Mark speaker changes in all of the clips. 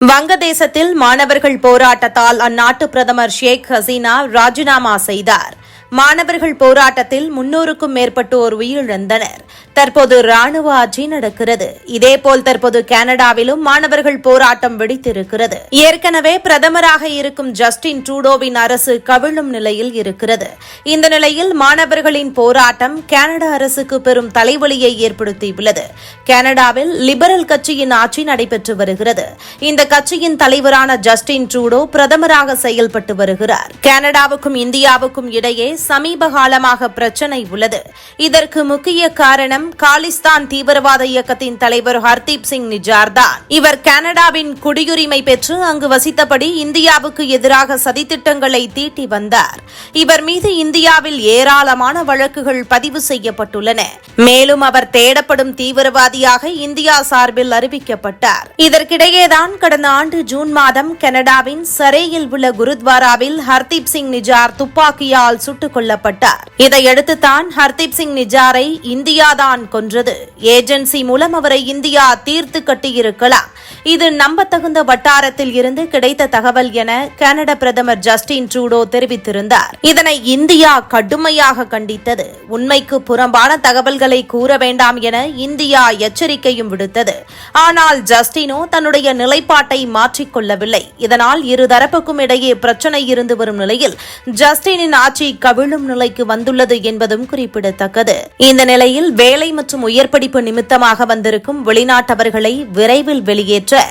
Speaker 1: வங்கதேசத்தில் மாணவர்கள் போராட்டத்தால் அந்நாட்டு பிரதமர் ஷேக் ஹசீனா ராஜினாமா செய்தார். மாணவர்கள் போராட்டத்தில் முன்னூறுக்கும் மேற்பட்டோர் உயிரிழந்தனர். தற்போது ராணுவ ஆட்சி நடக்கிறது. இதேபோல் தற்போது கனடாவிலும் மாணவர்கள் போராட்டம் வெடித்திருக்கிறது. ஏற்கனவே பிரதமராக இருக்கும் ஜஸ்டின் ட்ரூடோவின் அரசு கவிழும் நிலையில் இருக்கிறது. இந்த நிலையில் மாணவர்களின் போராட்டம் கனடா அரசுக்கு பெரும் தலைவலியை ஏற்படுத்தியுள்ளது. கனடாவில் லிபரல் கட்சியின் ஆட்சி நடைபெற்று வருகிறது. இந்த கட்சியின் தலைவரான ஜஸ்டின் ட்ரூடோ பிரதமராக செயல்பட்டு வருகிறார். கனடாவுக்கும் இந்தியாவுக்கும் இடையே சமீப காலமாக பிரச்சினை உள்ளது. இதற்கு முக்கிய காரணம் காலிஸ்தான் தீவிரவாத இயக்கத்தின் தலைவர் ஹர்தீப் சிங் நிஜார் தான் இவர் கனடாவின் குடியுரிமை பெற்று அங்கு வசித்தபடி இந்தியாவுக்கு எதிராக சதித்திட்டங்களை தீட்டி வந்தார். இவர் மீது இந்தியாவில் ஏராளமான வழக்குகள் பதிவு செய்யப்பட்டுள்ளன. மேலும் அவர் தேடப்படும் தீவிரவாதியாக இந்தியா சார்பில் அறிவிக்கப்பட்டார். இதற்கிடையேதான் கடந்த ஆண்டு ஜூன் மாதம் கனடாவின் சரேயில் உள்ள குருத்வாராவில் ஹர்தீப் சிங் நிஜார் துப்பாக்கியால் சுட்டு சுட்டுக் கொல்லப்பட்டார் இதையடுத்து தான் ஹர்தீப் சிங் நிஜாரை இந்தியாதான் கொன்றது. ஏஜென்சி மூலம் அவரை இந்தியா தீர்த்து கட்டியிருக்கலாம். இது நம்பத்தகுந்த வட்டாரத்தில் இருந்து கிடைத்த தகவல் என கனடா பிரதமர் ஜஸ்டின் ட்ரூடோ தெரிவித்திருந்தார். இதனை இந்தியா கடுமையாக கண்டித்தது. உண்மைக்கு புறம்பான தகவல்களை கூற வேண்டாம் என இந்தியா எச்சரிக்கையும் விடுத்தது. ஆனால் ஜஸ்டினோ தன்னுடைய நிலைப்பாட்டை மாற்றிக்கொள்ளவில்லை இதனால் இருதரப்புக்கும் இடையே பிரச்சனை இருந்து வரும் நிலையில் ஜஸ்டினின் ஆட்சி கவிழும் நிலைக்கு வந்துள்ளது என்பதும் குறிப்பிடத்தக்கது. இந்த நிலையில் வேலை மற்றும் உயர்படிப்பு நிமித்தமாக வந்திருக்கும் வெளிநாட்டவர்களை விரைவில் வெளியேற்ற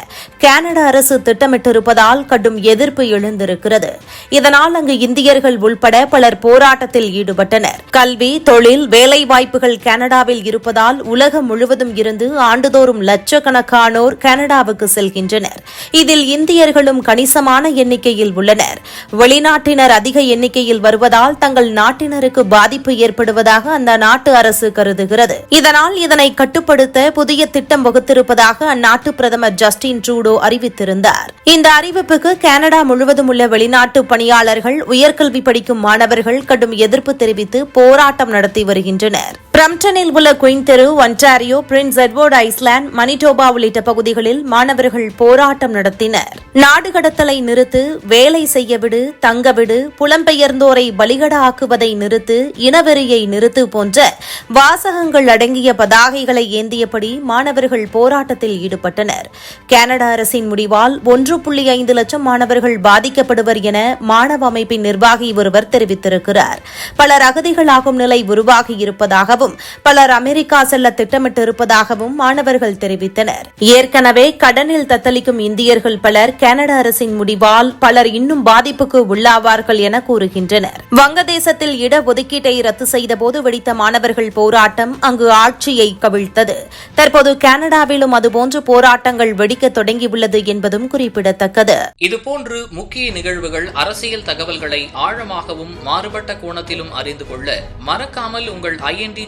Speaker 1: கனடா அரசு திட்டமிட்டிருப்பதால் கடும் எதிர்ப்பு எழுந்திருக்கிறது. இதனால் அங்கு இந்தியர்கள் உள்பட பலர் போராட்டத்தில் ஈடுபட்டனர். கல்வி தொழில் வேலைவாய்ப்புகள் கனடாவில் இருப்பதால் உலகம் முழுவதும் இருந்து ஆண்டுதோறும் லட்சக்கணக்கான ஆயிரக்கணக்கானோர் கனடாவுக்கு செல்கின்றனர். இதில் இந்தியர்களும் கணிசமான எண்ணிக்கையில் உள்ளனர். வெளிநாட்டினர் அதிக எண்ணிக்கையில் வருவதால் தங்கள் நாட்டினருக்கு பாதிப்பு ஏற்படுவதாக அந்த நாட்டு அரசு கருதுகிறது. இதனால் இதனை கட்டுப்படுத்த புதிய திட்டம் வகுத்திருப்பதாக அந்நாட்டு பிரதமர் ஜஸ்டின் ட்ரூடோ அறிவித்திருந்தார். இந்த அறிவிப்புக்கு கனடா முழுவதும் உள்ள வெளிநாட்டு பணியாளர்கள் உயர்கல்வி படிக்கும் மாணவர்கள் கடும் எதிர்ப்பு தெரிவித்து போராட்டம் நடத்தி வருகின்றனர். பிரம்டனில் உள்ள குயின் தெரு Ontario Prince Edward Island Manitoba உள்ளிட்ட பகுதிகளில் மாணவர்கள் போராட்டம் நடத்தினர். நாடு கடத்தலை நிறுத்து வேலை செய்ய விடு தங்க விடு புலம்பெயர்ந்தோரை பலிகடாக்குவதை நிறுத்து இனவெறியை நிறுத்து போன்ற வாசகங்கள் அடங்கிய பதாகைகளை ஏந்தியபடி மாணவர்கள் போராட்டத்தில் ஈடுபட்டனர். கனடா அரசின் முடிவால் ஒன்று புள்ளி ஐந்து லட்சம் மாணவர்கள் பாதிக்கப்படுவர் என மாணவ அமைப்பின் நிர்வாகி ஒருவர் தெரிவித்திருக்கிறார். பலர் அகதிகளாகும் நிலை உருவாகியிருப்பதாகவும் பலர் அமெரிக்கா செல்ல திட்டமிட்டிருப்பதாகவும் மாணவர்கள் தெரிவித்தனர். ஏற்கனவே கடனில் தத்தளிக்கும் இந்தியர்கள் பலர் கனடா அரசின் முடிவால் பலர் இன்னும் பாதிப்புக்கு உள்ளாவார்கள் என கூறுகின்றனர். வங்கதேசத்தில் இடஒதுக்கீட்டை ரத்து செய்தபோது வெடித்த மாணவர்கள் போராட்டம் அங்கு ஆட்சியை கவிழ்த்தது. தற்போது கனடாவிலும் அதுபோன்ற போராட்டங்கள் வெடிக்க தொடங்கியுள்ளது என்பதும் குறிப்பிடத்தக்கது.
Speaker 2: இதுபோன்று முக்கிய நிகழ்வுகள் அரசியல் தகவல்களை ஆழமாகவும் மாறுபட்ட கோணத்திலும் அறிந்து கொள்ள மறக்காமல் உங்கள் IND